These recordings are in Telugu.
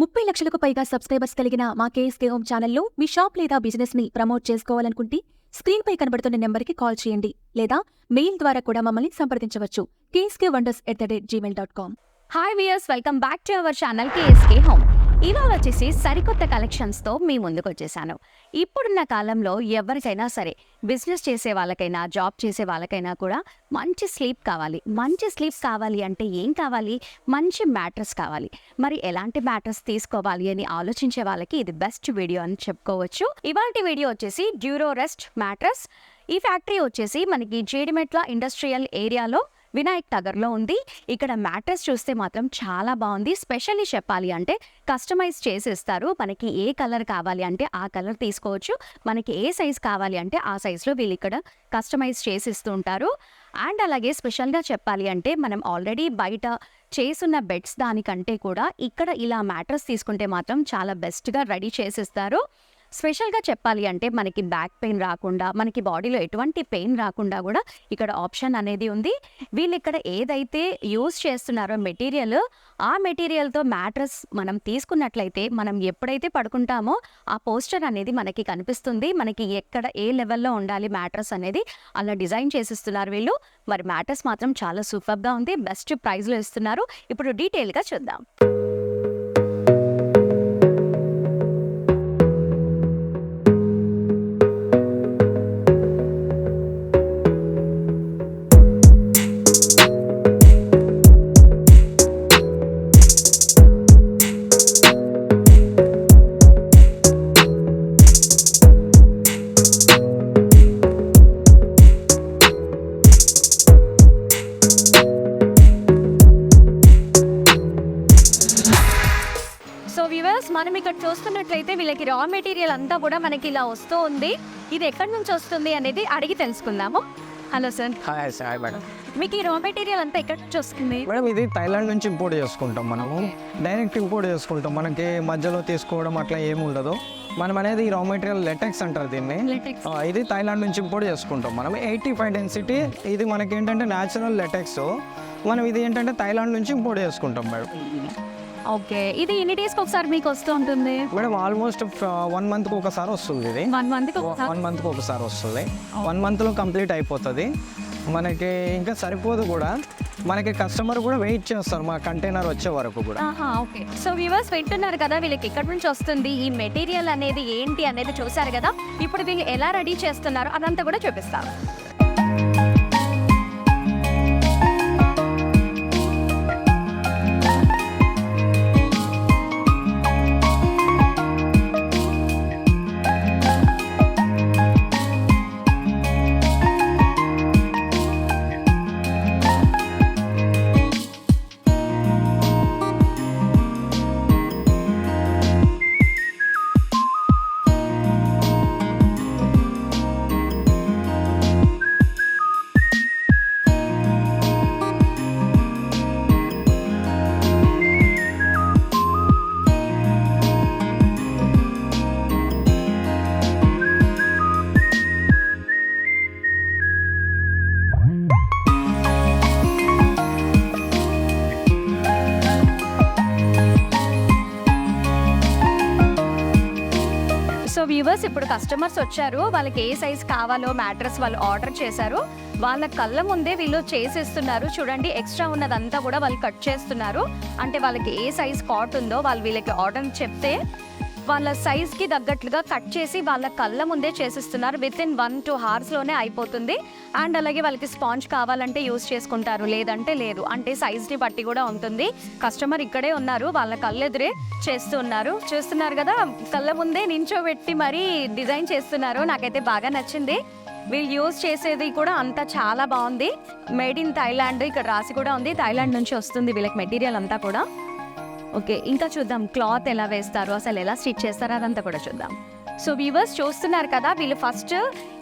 ముప్పై లక్షలకు పైగా సబ్స్క్రైబర్స్ కలిగిన మా కేఎస్కే హోమ్ ఛానల్లో మీ షాప్ లేదా బిజినెస్ని ప్రమోట్ చేసుకోవాలనుకుంటే స్క్రీన్ పై కనబడుతున్న నెంబర్కి కాల్ చేయండి లేదా మెయిల్ ద్వారా కూడా మమ్మల్ని సంప్రదించవచ్చు. KSK wonders at the rate Gmail dot com. Hi viewers welcome back to our channel KSK home ఇవాళ వచ్చేసి సరికొత్త కలెక్షన్స్తో మీ ముందుకు వచ్చేసాను ఇప్పుడున్న కాలంలో ఎవరికైనా సరే బిజినెస్ చేసే వాళ్ళకైనా జాబ్ చేసే వాళ్ళకైనా కూడా మంచి స్లీప్ కావాలి. మంచి స్లీప్ కావాలి అంటే ఏం కావాలి? మంచి మ్యాట్రస్ కావాలి. మరి ఎలాంటి మ్యాట్రస్ తీసుకోవాలి అని ఆలోచించే వాళ్ళకి ఇది బెస్ట్ వీడియో అని చెప్పుకోవచ్చు. ఇవాటి వీడియో వచ్చేసి డ్యూరో రెస్ట్ మ్యాట్రస్ ఈ ఫ్యాక్టరీ వచ్చేసి మనకి జేడిమెట్ల ఇండస్ట్రియల్ ఏరియాలో వినాయక్ నగర్లో ఉంది. ఇక్కడ మ్యాట్రెస్ చూస్తే మాత్రం చాలా బాగుంది. స్పెషల్లీ చెప్పాలి అంటే కస్టమైజ్ చేసి ఇస్తారు మనకి ఏ కలర్ కావాలి అంటే ఆ కలర్ తీసుకోవచ్చు. మనకి ఏ సైజ్ కావాలి అంటే ఆ సైజులో వీళ్ళు ఇక్కడ కస్టమైజ్ చేసి ఇస్తూ ఉంటారు. అండ్ అలాగే స్పెషల్గా చెప్పాలి అంటే మనం ఆల్రెడీ బయట చేసున్న బెడ్స్ దానికంటే కూడా ఇక్కడ ఇలా మ్యాట్రస్ తీసుకుంటే మాత్రం చాలా బెస్ట్గా రెడీ చేసిస్తారు. స్పెషల్గా చెప్పాలి అంటే మనకి బ్యాక్ పెయిన్ రాకుండా మనకి బాడీలో ఎటువంటి పెయిన్ రాకుండా కూడా ఇక్కడ ఆప్షన్ అనేది ఉంది. వీళ్ళు ఇక్కడ ఏదైతే యూస్ చేస్తున్నారో మెటీరియల్ ఆ మెటీరియల్తో మ్యాట్రస్ మనం తీసుకున్నట్లయితే మనం ఎప్పుడైతే పడుకుంటామో ఆ పోస్టర్ అనేది మనకి కనిపిస్తుంది. మనకి ఎక్కడ ఏ లెవెల్లో ఉండాలి మ్యాట్రస్ అనేది అలా డిజైన్ చేసిస్తున్నారు వీళ్ళు. మరి మ్యాట్రస్ మాత్రం చాలా సూపర్గా ఉంది. బెస్ట్ ప్రైస్లో ఇస్తున్నారు. ఇప్పుడు డీటెయిల్గా చూద్దాం. అంతా కూడా మనకి ఇలా వస్తూ ఉంది. ఇది ఎక్కడి నుంచి వస్తుంది అనేది అడిగి తెలుసుకుందాము. Hello sir. Hi sir madam. మీకు ఈ రా మెటీరియల్ అంతా ఎక్కడి నుంచి వస్తుంది? మేడం ఇది థైలాండ్ నుంచి ఇంపోర్ట్ చేసుకుంటాం మనము. డైరెక్ట్ ఇంపోర్ట్ చేసుకుంటాం. మనకి మధ్యలో తీసుకోవడం అట్లా ఏమి ఉండదు. మనం అనేది రా మెటీరియల్ లెటెక్స్ అంటారు దీన్ని. ఇది థైలాండ్ నుంచి ఇంపోర్ట్ చేసుకుంటాం మనం. ఎయిటీ ఫైవ్ డెన్సిటీ ఇది మనకి ఏంటంటే న్యాచురల్ లెటెక్స్. మనం ఇది ఏంటంటే థైలాండ్ నుంచి ఇంపోర్ట్ చేసుకుంటాం మేడం. ఓకే. ఇది ఎన్ని డేస్కి ఒకసారి మీకు వస్తూ ఉంటుంది? మేడం ఆల్మోస్ట్ వన్ మంత్కి ఒకసారి వస్తుంది ఇది. వన్ మంత్కి ఒకసారి? వన్ మంత్కి ఒకసారి వస్తుంది. వన్ మంత్లో కంప్లీట్ అయిపోతుంది. మనకి ఇంకా సరిపోదు కూడా. మనకి కస్టమర్ కూడా వెయిట్ చేస్తారు మా కంటైనర్ వచ్చే వరకు కూడా. ఆహా ఓకే. సో వ్యూవర్స్ వింటున్నారు కదా వీళ్ళకి ఎక్కడి నుంచి వస్తుంది ఈ మెటీరియల్ అనేది ఏంటి అనేది చూసారు కదా? ఇప్పుడు వీళ్ళు ఎలా రెడీ చేస్తున్నారు అదంతా కూడా చూపిస్తారు సో వ్యూవర్స్ ఇప్పుడు కస్టమర్స్ వచ్చారు. వాళ్ళకి ఏ సైజ్ కావాలో మ్యాట్రస్ వాళ్ళు ఆర్డర్ చేశారు. వాళ్ళ కళ్ళ ముందే వీళ్ళు చేసేస్తున్నారు. చూడండి ఎక్స్ట్రా ఉన్నదంతా కూడా వాళ్ళు కట్ చేస్తున్నారు. అంటే వాళ్ళకి ఏ సైజ్ కాట్ ఉందో వాళ్ళు వీళ్ళకి ఆర్డర్ చెప్తే వాళ్ళ సైజ్కి తగ్గట్లుగా కట్ చేసి వాళ్ళ కళ్ళ ముందే చేసిస్తున్నారు. విత్ ఇన్ వన్ టూ లోనే అయిపోతుంది. అండ్ అలాగే వాళ్ళకి స్పాంజ్ కావాలంటే యూస్ చేసుకుంటారు. లేదంటే లేదు. అంటే సైజ్ని బట్టి కూడా ఉంటుంది. కస్టమర్ ఇక్కడే ఉన్నారు. వాళ్ళ కళ్ళెదురే చేస్తున్నారు. చేస్తున్నారు చూస్తున్నారు కదా? కళ్ళ ముందే నించోబెట్టి మరీ డిజైన్ చేస్తున్నారు. నాకైతే బాగా నచ్చింది. వీళ్ళు యూజ్ చేసేది కూడా అంతా చాలా బాగుంది. మేడ్ ఇన్ థైలాండ్ ఇక్కడ రాసి కూడా ఉంది. థైలాండ్ నుంచి వస్తుంది వీళ్ళకి మెటీరియల్ అంతా కూడా. ఓకే ఇంకా చూద్దాం. క్లాత్ ఎలా వేస్తారు అసలు ఎలా స్టిచ్ చేస్తారు అదంతా కూడా చూద్దాం. సో వ్యూవర్స్ చూస్తున్నారు కదా వీళ్ళు ఫస్ట్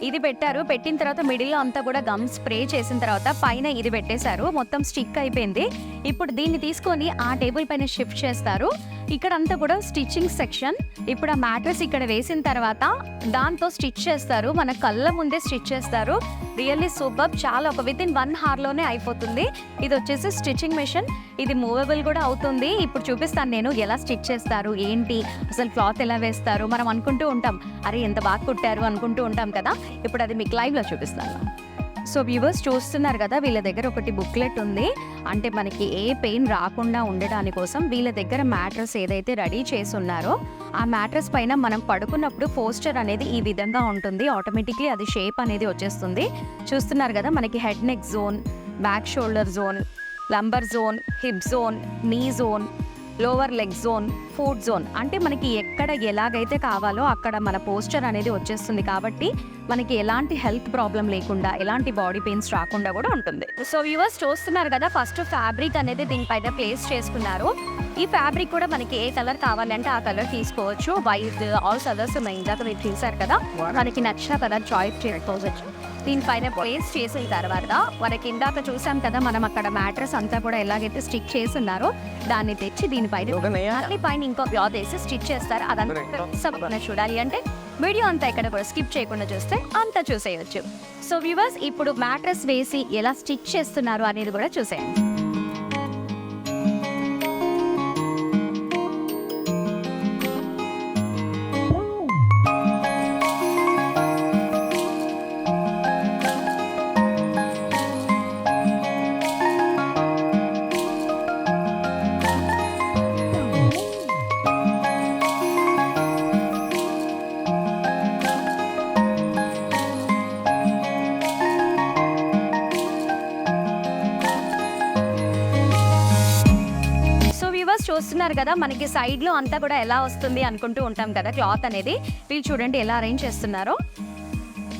ఇది పెట్టారు. పెట్టిన తర్వాత మిడిల్లో అంతా కూడా గమ్ స్ప్రే చేసిన తర్వాత పైన ఇది పెట్టేశారు. మొత్తం స్టిక్ అయిపోయింది. ఇప్పుడు దీన్ని తీసుకొని ఆ టేబుల్ పైన షిఫ్ట్ చేస్తారు. ఇక్కడ అంతా కూడా స్టిచ్చింగ్ సెక్షన్ ఇప్పుడు ఆ మ్యాట్రస్ ఇక్కడ వేసిన తర్వాత దాంతో స్టిచ్ చేస్తారు. మన కళ్ళ ముందే స్టిచ్ చేస్తారు. రియల్లీ సూపర్ చాలా ఒక విత్ ఇన్ వన్లోనే అయిపోతుంది. ఇది వచ్చేసి స్టిచ్చింగ్ మెషిన్ ఇది మూవబుల్ కూడా అవుతుంది. ఇప్పుడు చూపిస్తాను నేను ఎలా స్టిచ్ చేస్తారు. ఏంటి? అసలు క్లాత్ ఎలా వేస్తారు? మనం అనుకుంటూ ఉంటాం అరే ఎంత బాగా కుట్టారు అనుకుంటూ ఉంటాం కదా. ఇప్పుడు అది మీకు లైవ్లో చూపిస్తాను. సో వ్యూవర్స్ చూస్తున్నారు కదా వీళ్ళ దగ్గర ఒకటి బుక్లెట్ ఉంది. అంటే మనకి ఏ పెయిన్ రాకుండా ఉండడాని కోసం వీళ్ళ దగ్గర మ్యాట్రస్ ఏదైతే రెడీ చేసి ఉన్నారో ఆ మ్యాట్రస్ పైన మనం పడుకున్నప్పుడు పోస్టర్ అనేది ఈ విధంగా ఉంటుంది. ఆటోమేటిక్లీ అది షేప్ అనేది వచ్చేస్తుంది. చూస్తున్నారు కదా మనకి head neck zone back shoulder zone lumbar zone hip zone knee zone lower leg zone foot zone అంటే మనకి ఎక్కడ ఎలాగైతే కావాలో అక్కడ మన పోస్టర్ అనేది వచ్చేస్తుంది కాబట్టి మనకి ఎలాంటి హెల్త్ ప్రాబ్లం లేకుండా ఎలాంటి బాడీ పెయిన్స్ రాకుండా కూడా ఉంటుంది. సో వ్యూవర్స్ చూస్తున్నారు కదా ఫస్ట్ ఫ్యాబ్రిక్ అనేది దీనిపైన ప్లేస్ చేసుకున్నారు. ఈ ఫ్యాబ్రిక్ కూడా మనకి ఏ కలర్ కావాలంటే ఆ కలర్ తీసుకోవచ్చు. వైట్ ఆల్ కలర్స్ ఉన్నాయి ఇందాక మీరు చూసారు కదా మనకి నచ్చిన కలర్ చాయిస్ చేసుకోవచ్చు దీనిపైన ప్లేస్ చేసిన తర్వాత మనకి ఇందాక చూసాం కదా మనం అక్కడ మ్యాట్రస్ అంతా కూడా ఎలాగైతే స్టిక్ చేస్తున్నారో దాన్ని తెచ్చి దీనిపైన ఒక నెయ్యి దాని పైన ఇంకో క్లాత్ వేసి స్టిచ్ చేస్తారు. అదంతా చూడాలి అంటే వీడియో అంతా ఇక్కడ కూడా స్కిప్ చేయకుండా చూస్తే అంతా చూసేయొచ్చు. సో వ్యూవర్స్ ఇప్పుడు మ్యాట్రస్ వేసి ఎలా స్టిచ్ చేస్తున్నారు అనేది కూడా చూసేయండి. చూస్తున్నారు కదా మనకి సైడ్లో అంతా కూడా ఎలా వస్తుంది అనుకుంటూ ఉంటాం కదా క్లాత్ అనేది. వీళ్ళు చూడండి ఎలా అరేంజ్ చేస్తున్నారో.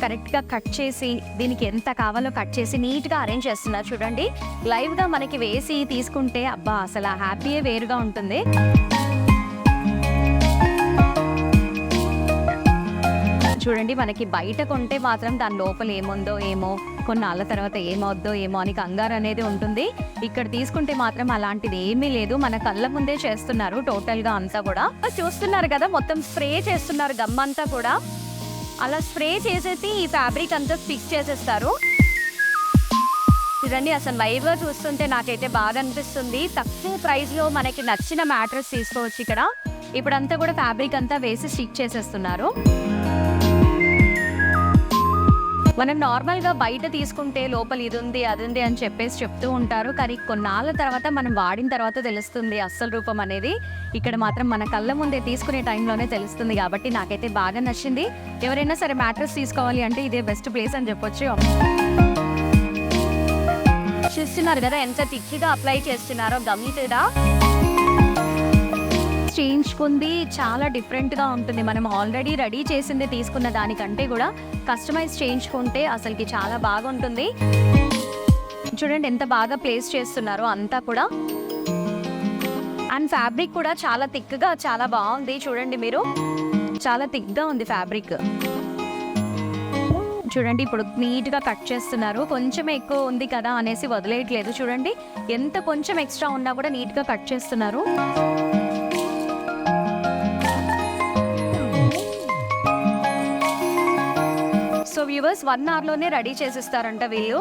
కరెక్ట్గా కట్ చేసి దీనికి ఎంత కావాలో కట్ చేసి నీట్గా అరేంజ్ చేస్తున్నారు చూడండి. లైవ్గా మనకి వేసి తీసుకుంటే అబ్బా అసలు హ్యాపీయే వేరుగా ఉంటుంది. చూడండి మనకి బయట కొంటే మాత్రం దాని లోపల ఏముందో ఏమో కొన్నాళ్ళ తర్వాత ఏమవుద్దో ఏమో అని కంగారు అనేది ఉంటుంది. ఇక్కడ తీసుకుంటే మాత్రం అలాంటిది ఏమీ లేదు. మన కళ్ళ ముందే చేస్తున్నారు టోటల్గా అంతా కూడా. చూస్తున్నారు కదా మొత్తం స్ప్రే చేస్తున్నారు గమ్ అంతా కూడా. అలా స్ప్రే చేసేసి ఈ ఫ్యాబ్రిక్ అంతా స్టిక్ చేసేస్తారు. చూడండి అసలు లైవ్గా చూస్తుంటే నాకైతే బాగా అనిపిస్తుంది. తక్కువ ప్రైస్లో మనకి నచ్చిన మ్యాట్రస్ తీసుకోవచ్చు ఇక్కడ. ఇప్పుడంతా కూడా ఫ్యాబ్రిక్ అంతా వేసి స్టిక్ చేసేస్తున్నారు. మనం నార్మల్గా బయట తీసుకుంటే లోపల ఇది ఉంది అది ఉంది అని చెప్పేసి చెప్తూ ఉంటారు. కానీ కొన్నాళ్ళ తర్వాత మనం వాడిన తర్వాత తెలుస్తుంది అస్సలు రూపం అనేది. ఇక్కడ మాత్రం మన కళ్ళ ముందే తీసుకునే టైంలోనే తెలుస్తుంది కాబట్టి నాకైతే బాగా నచ్చింది. ఎవరైనా సరే మ్యాట్రస్ తీసుకోవాలి అంటే ఇదే బెస్ట్ ప్లేస్ అని చెప్పొచ్చు. చూస్తున్నారు కదా ఎంత తిక్కిగా అప్లై చేస్తున్నారో గమనితుడా చేయించుకుంది చాలా డిఫరెంట్గా ఉంటుంది. మనం ఆల్రెడీ రెడీ చేసింది తీసుకున్న దానికంటే కూడా కస్టమైజ్ చేయించుకుంటే అసలుకి చాలా బాగుంటుంది. చూడండి ఎంత బాగా ప్లేస్ చేస్తున్నారో అంతా కూడా. అండ్ ఫ్యాబ్రిక్ కూడా చాలా థిక్గా చాలా బాగుంది. చూడండి మీరు. చాలా థిక్గా ఉంది ఫ్యాబ్రిక్. చూడండి ఇప్పుడు నీట్గా కట్ చేస్తున్నారు. కొంచెం ఎక్కువ ఉంది కదా అనేసి వదిలేయట్లేదు. చూడండి ఎంత కొంచెం ఎక్స్ట్రా ఉన్నా కూడా నీట్గా కట్ చేస్తున్నారు. వ్యూవర్స్ వన్ అవర్లోనే రెడీ చేసిస్తారంట వీళ్ళు.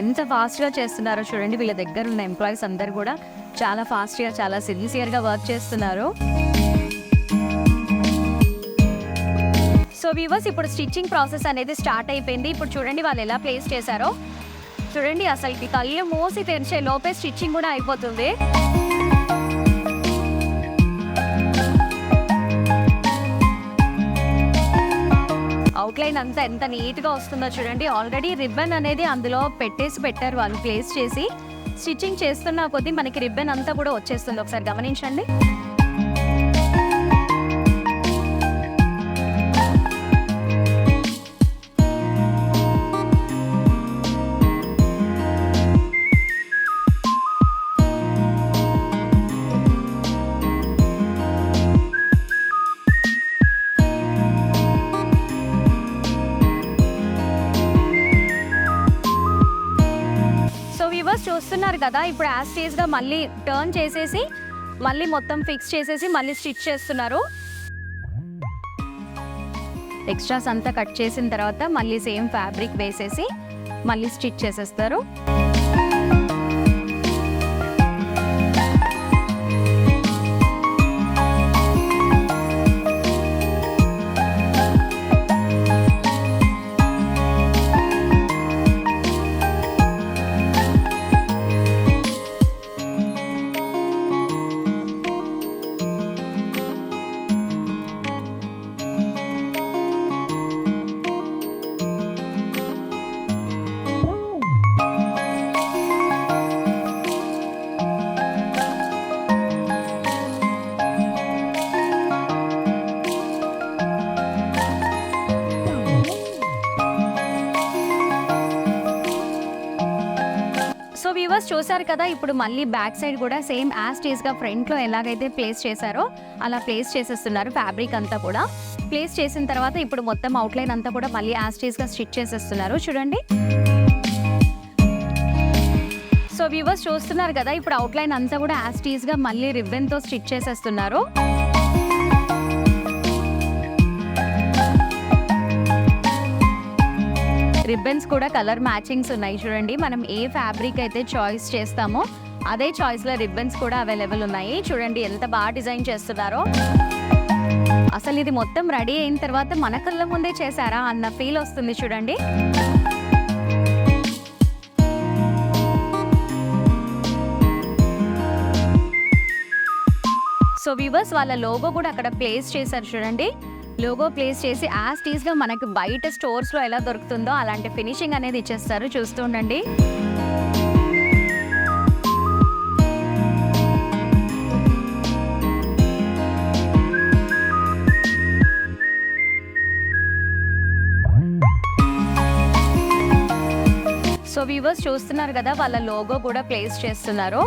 ఎంత ఫాస్ట్గా చేస్తున్నారో చూడండి వీళ్ళ దగ్గర ఉన్న ఎంప్లాయీస్ అందరు కూడా చాలా ఫాస్ట్గా చాలా సిన్సియర్గా వర్క్ చేస్తున్నారు. సో వ్యూవర్స్ ఇప్పుడు స్టిచ్చింగ్ ప్రాసెస్ అనేది స్టార్ట్ అయిపోయింది. ఇప్పుడు చూడండి వాళ్ళు ఎలా ప్లేస్ చేశారో. చూడండి అసలు కళ్ళు మోసి తెరిచే లోపే స్టిచ్చింగ్ కూడా అయిపోతుంది. అవుట్లైన్ అంతా ఎంత నీట్గా వస్తుందో చూడండి. ఆల్రెడీ రిబ్బన్ అనేది అందులో పెట్టేసి పెట్టారు వాళ్ళు ప్లేస్ చేసి. స్టిచ్చింగ్ చేస్తున్న కొద్దీ మనకి రిబ్బన్ అంతా కూడా వచ్చేస్తుంది. ఒకసారి గమనించండి. కదా ఇప్పుడు యాజ్ మళ్ళీ టర్న్ చేసేసి మళ్ళీ మొత్తం ఫిక్స్ చేసేసి మళ్ళీ స్టిచ్ చేస్తున్నారు. ఎక్స్ట్రాస్ అంతా కట్ చేసిన తర్వాత మళ్ళీ సేమ్ ఫ్యాబ్రిక్ వేసేసి మళ్ళీ స్టిచ్ చేసేస్తారు. చూసారు కదా ఇప్పుడు మళ్ళీ బ్యాక్ సైడ్ కూడా సేమ్ యాజ్ టీజ్గా ఫ్రంట్లో ఎలాగైతే ప్లేస్ చేశారో అలా ప్లేస్ చేసేస్తున్నారు ఫ్యాబ్రిక్ అంతా కూడా. ప్లేస్ చేసిన తర్వాత ఇప్పుడు మొత్తం అవుట్లైన్ అంతా కూడా మళ్ళీ యాజ్ టీజ్గా స్టిచ్ చేసేస్తున్నారు. చూడండి. సో వ్యూవర్స్ చూస్తున్నారు కదా ఇప్పుడు అవుట్లైన్ అంతా కూడా యాజ్ టీజ్గా మళ్ళీ రిబ్బన్తో స్టిచ్ చేసేస్తున్నారు. రిబ్బన్స్ కూడా కలర్ మ్యాచింగ్స్ ఉన్నాయి చూడండి. మనం ఏ ఫ్యాబ్రిక్ అయితే చాయిస్ చేస్తామో అదే చాయిస్లో రిబ్బన్స్ కూడా అవైలబుల్ ఉన్నాయి. చూడండి ఎంత బాగా డిజైన్ చేస్తున్నారో. అసలు ఇది మొత్తం రెడీ అయిన తర్వాత మన కళ్ళ ముందే చేశారా అన్న ఫీల్ వస్తుంది చూడండి. సో వ్యూవర్స్ వాళ్ళ లోగో కూడా అక్కడ ప్లేస్ చేశారు చూడండి. లోగో ప్లేస్ చేసి యాజ్ టీస్గా మనకి బయట స్టోర్స్లో ఎలా దొరుకుతుందో అలాంటి ఫినిషింగ్ అనేది ఇచ్చేస్తారు. చూస్తూ ఉండండి. సో వ్యూవర్స్ చూస్తున్నారు కదా వాళ్ళ లోగో కూడా ప్లేస్ చేస్తున్నారు.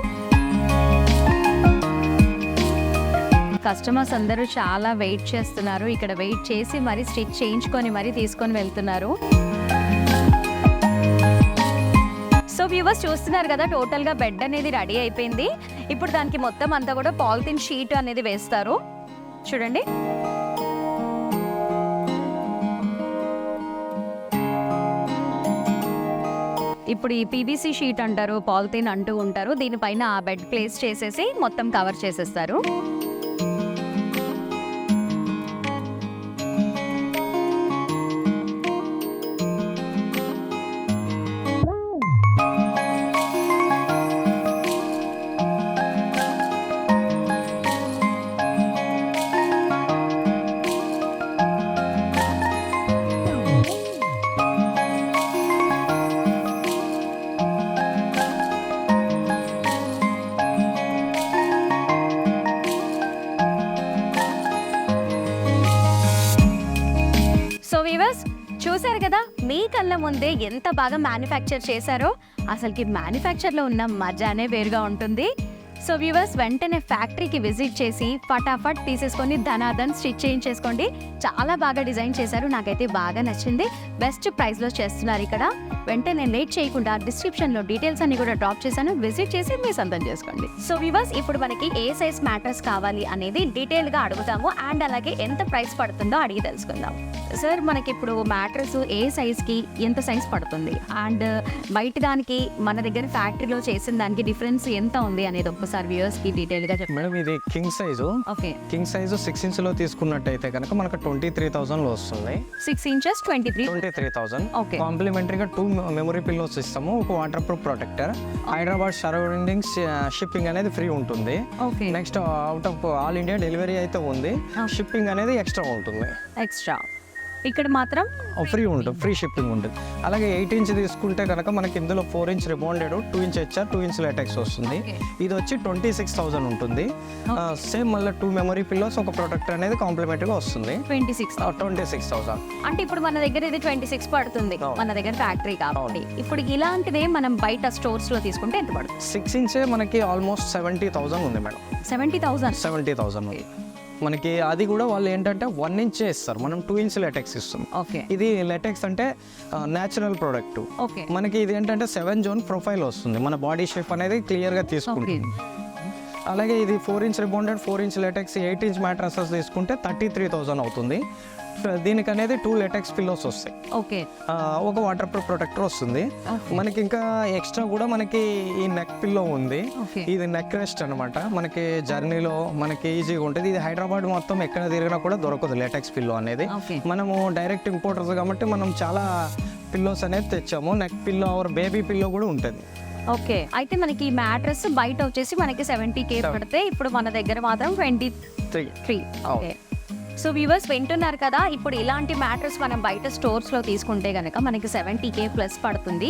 కస్టమర్స్ అందరూ చాలా వెయిట్ చేస్తున్నారు. ఇక్కడ వెయిట్ చేసి మరి స్టిచ్ చేయించుకొని మరి తీసుకొని వెళ్తున్నారు. సో వ్యూవర్స్ చూస్తున్నారు కదా టోటల్గా బెడ్ అనేది రెడీ అయిపోయింది. ఇప్పుడు దానికి మొత్తం అంతా కూడా పాలిథిన్ షీట్ అనేది వేస్తారు. చూడండి. ఇప్పుడు ఈ పీవీసీ షీట్ అంటారు పాలిథిన్ అంటూ ఉంటారు. దీనిపైన ఆ బెడ్ ప్లేస్ చేసేసి మొత్తం కవర్ చేసేస్తారు. చూసారు కదా మీ కళ్ళ ముందే ఎంత బాగా మ్యానుఫ్యాక్చర్ చేశారో అసలుకి మ్యానుఫ్యాక్చర్లో ఉన్న మజానే వేరుగా ఉంటుంది. సో వ్యూవర్స్ వెంటనే ఫ్యాక్టరీకి విజిట్ చేసి ఫటాఫట్ తీసేసుకొని ధనాధన్ స్టిచ్ చేయించేసుకోండి. చాలా బాగా డిజైన్ చేశారు నాకైతే బాగా నచ్చింది. బెస్ట్ ప్రైస్లో చేస్తున్నారు ఇక్కడ. వెంటనే లేట్ చేయకుండా డిస్క్రిప్షన్లో డీటెయిల్స్ అన్ని కూడా డ్రాప్ చేశాను. విజిట్ చేసి మీ సొంతం చేసుకోండి. సో వ్యూవర్స్ ఇప్పుడు మనకి ఏ సైజ్ మ్యాటర్స్ కావాలి అనేది డీటెయిల్గా అడుగుతాము. అండ్ అలాగే ఎంత ప్రైస్ పడుతుందో అడిగి తెలుసుకుందాం. సార్ మనకి ఇప్పుడు మ్యాట్రస్ ఏ సైజ్కి ఎంత సైజ్ పడుతుంది? అండ్ బయట దానికి మన దగ్గర ఫ్యాక్టరీలో చేసిన దానికి డిఫరెన్స్ ఎంత ఉంది అనేది ఒక్కసారి వ్యూవర్స్కి డీటెయిల్గా చెప్పండి. మేడం ఇది king size okay king size six ఇంచ్లో తీసుకున్నట్టయితే కనుక మనకు ట్వంటీ త్రీ థౌసండ్లో వస్తుంది. Six inches twenty three twenty three thousand okay కాంప్లిమెంటరీగా two memory pillows ఇస్తాము. ఒక water proof protector Hyderabad surroundings shipping అనేది ఫ్రీ ఉంటుంది. Next out of all India delivery అయితే ఉంది. షిప్పింగ్ అనేది ఎక్స్ట్రా ఉంటుంది. ఎక్స్ట్రా ఇక్కడ మాత్రం ఫ్రీ ఉంటుంది ఫ్రీ షిప్పింగ్ ఉంటుంది. అలాగే ఎయిట్ ఇంచ్ తీసుకుంటే కనుక మనకి ఇందులో four inch rebounded two inch HR two inch latex వస్తుంది. ఇది వచ్చి ట్వంటీ సిక్స్ థౌసండ్ ఉంటుంది. సేమ్ మళ్ళీ టూ మెమరీ పిల్లోస్ ఒక ప్రొటెక్టర్ అనేది కాంప్లిమెంటరీగా వస్తుంది. Twenty six twenty six thousand. అంటే ఇప్పుడు మన దగ్గర ఇది ట్వంటీ సిక్స్ పడుతుంది. మన దగ్గర ఫ్యాక్టరీ కాబట్టి. ఇప్పుడు ఇలాంటిదే మనం బయట స్టోర్స్లో తీసుకుంటే ఎంత పడుతుంది? సిక్స్ ఇంచే మనకి ఆల్మోస్ట్ సెవెంటీ థౌసండ్ ఉంది madam. Seventy thousand. Seventy thousand ఉంది. మనకి అది కూడా వాళ్ళు ఏంటంటే వన్ ఇంచే ఇస్తారు. మనం టూ ఇంచ్ లెటెక్స్ ఇస్తాం ఓకే. ఇది లెటెక్స్ అంటే న్యాచురల్ ప్రోడక్ట్ ఓకే. మనకి ఇది ఏంటంటే సెవెన్ జోన్ ప్రొఫైల్ వస్తుంది. మన బాడీ షేప్ అనేది క్లియర్గా తీసుకుంటుంది. అలాగే ఇది four inch rebounded four inch latex eight inch mattresses తీసుకుంటే థర్టీ త్రీ థౌజండ్ అవుతుంది. దీనికి అనేది టూ లెటెక్స్ పిల్లోస్ వస్తాయి. ఓకే. ఒక వాటర్ ప్రూఫ్ ప్రొటెక్టర్ వస్తుంది. మనకి ఇంకా ఎక్స్ట్రా కూడా మనకి ఈ నెక్ పిల్లో ఉంది. ఇది నెక్ రెస్ట్ అనమాట మనకి జర్నీలో మనకి ఈజీగా ఉంటుంది. ఇది హైదరాబాద్ మొత్తం ఎక్కడ తిరిగినా కూడా దొరకదు లేటెక్స్ పిల్లో అనేది. మనము డైరెక్ట్ ఇంపోర్టర్స్ కాబట్టి మనం చాలా పిల్లోస్ అనేది తెచ్చాము. Neck pillow or baby pillow కూడా ఉంటుంది. ఓకే. అయితే మనకి ఈ మ్యాట్రెస్ బయట వచ్చేసి మనకి సెవెంటీ కే పడితే ఇప్పుడు మన దగ్గర మాత్రం twenty three three okay so viewers వింటున్నారు కదా ఇప్పుడు ఇలాంటి మ్యాటర్స్ మనం బయట స్టోర్స్లో తీసుకుంటే కనుక మనకి సెవెంటీ కే ప్లస్ పడుతుంది.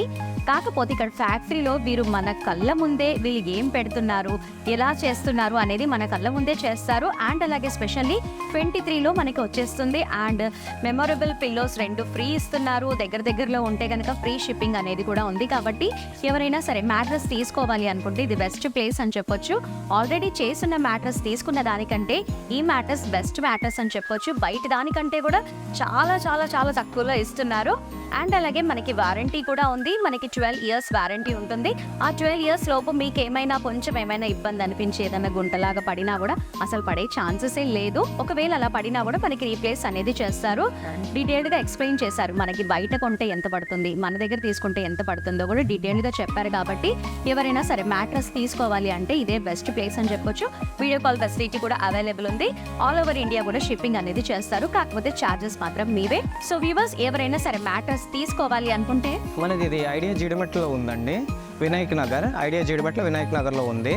కాకపోతే ఇక్కడ ఫ్యాక్టరీలో వీరు మన కళ్ళ ముందే వీళ్ళు ఏం పెడుతున్నారు ఎలా చేస్తున్నారు అనేది మన కళ్ళ ముందే చేస్తారు. అండ్ అలాగే స్పెషల్లీ ట్వంటీ త్రీలో మనకి వచ్చేస్తుంది. అండ్ మెమొరబుల్ పిల్లోస్ రెండు ఫ్రీ ఇస్తున్నారు. దగ్గర దగ్గరలో ఉంటే కనుక ఫ్రీ షిప్పింగ్ అనేది కూడా ఉంది. కాబట్టి ఎవరైనా సరే మ్యాట్రస్ తీసుకోవాలి అనుకుంటే ఇది బెస్ట్ ప్లేస్ అని చెప్పొచ్చు. ఆల్రెడీ చేస్తున్న మ్యాట్రస్ తీసుకున్న దానికంటే ఈ మ్యాటర్స్ బెస్ట్ మ్యాటర్స్ అని చెప్పొచ్చు. బయట దానికంటే కూడా చాలా చాలా చాలా తక్కువలో ఇస్తున్నారు. అండ్ అలాగే మనకి వారంటీ కూడా ఉంది. మనకి ట్వెల్వ్ ఇయర్స్ వారంటీ ఉంటుంది. ఆ ట్వెల్వ్ ఇయర్స్ లోపు మీకు ఏమైనా కొంచెం ఏమైనా ఇబ్బంది అనిపించి ఏదైనా గుంటలాగా పడినా కూడా అసలు పడే ఛాన్సెస్ లేదు. ఒకవేళ అలా పడినా కూడా మనకి రీప్లేస్ అనేది చేస్తారు. డీటెయిల్డ్గా ఎక్స్ప్లెయిన్ చేశారు. మనకి బయట కొంటే ఎంత పడుతుంది? మన దగ్గర తీసుకుంటే ఎంత పడుతుందో కూడా డీటెయిల్డ్గా చెప్పారు కాబట్టి ఎవరైనా సరే మ్యాట్రస్ తీసుకోవాలి అంటే ఇదే బెస్ట్ ప్లేస్ అని చెప్పొచ్చు. వీడియో కాల్ ఫెసిలిటీ కూడా అవైలబుల్ ఉంది. ఆల్ ఓవర్ ఇండియా కూడా షిప్ షిప్పింగ్ అనేది చేస్తారు. కాకపోతే ఛార్జెస్ మాత్రం మీవే. సో వ్యూవర్స్ ఎవరైనా సరే మ్యాట్రస్ తీసుకోవాలి అనుకుంటే? మనది ఇది ఐడియా జీడిమెట్లో ఉందండి. వినాయక్ నగర్. ఐడియా జీడిమెట్ల వినాయక్ నగర్లో ఉంది.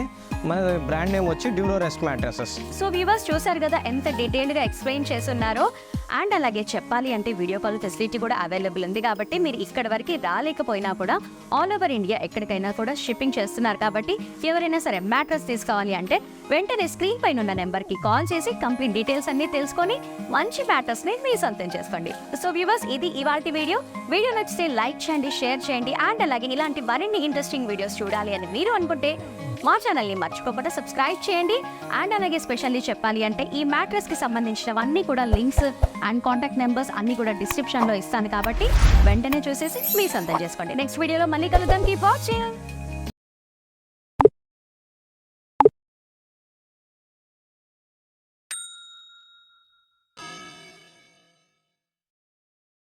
మన బ్రాండ్ నేమ్ వచ్చి Duro Rest mattresses. So viewers చూసారు కదా ఎంత డీటెయిల్డ్గా ఎక్స్ప్లెయిన్ చేస్తున్నారో? అండ్ అలాగే చెప్పాలి అంటే వీడియో కాల్ ఫెసిలిటీ కూడా అవైలబుల్ ఉంది కాబట్టి మీరు ఇక్కడ వరకు రాలేకపోయినా కూడా ఆల్ ఓవర్ ఇండియా ఎక్కడికైనా కూడా షిప్పింగ్ చేస్తున్నారు కాబట్టి ఎవరైనా సరే మ్యాట్రస్ తీసుకోవాలి అంటే వెంటనే స్క్రీన్ పైన ఉన్న నెంబర్కి కాల్ చేసి కంప్లీట్ డీటెయిల్స్ అన్ని తెలుసుకొని మంచి మ్యాటర్స్ని మీ సొంతం చేసుకోండి. సో వ్యూవర్స్ ఇది ఇవాటి వీడియో. వీడియో నచ్చితే లైక్ చేయండి షేర్ చేయండి అండ్ అలాగే ఇలాంటి మరిన్ని ఇంట్రెస్టింగ్ వీడియోస్ చూడాలి అని మీరు అనుకుంటే మా ఛానల్ని మర్చిపోకుండా సబ్స్క్రైబ్ చేయండి. అండ్ అలాగే స్పెషల్లీ చెప్పాలి అంటే ఈ మ్యాట్రస్కి సంబంధించినవన్నీ కూడా లింక్స్ అండ్ కాంటాక్ట్ నెంబర్స్ అన్ని కూడా డిస్క్రిప్షన్లో ఇస్తాను కాబట్టి వెంటనే చూసేసి మీ సొంతం చేసుకోండి. నెక్స్ట్ వీడియోలో మళ్ళీ కలుద్దాం. Keep watching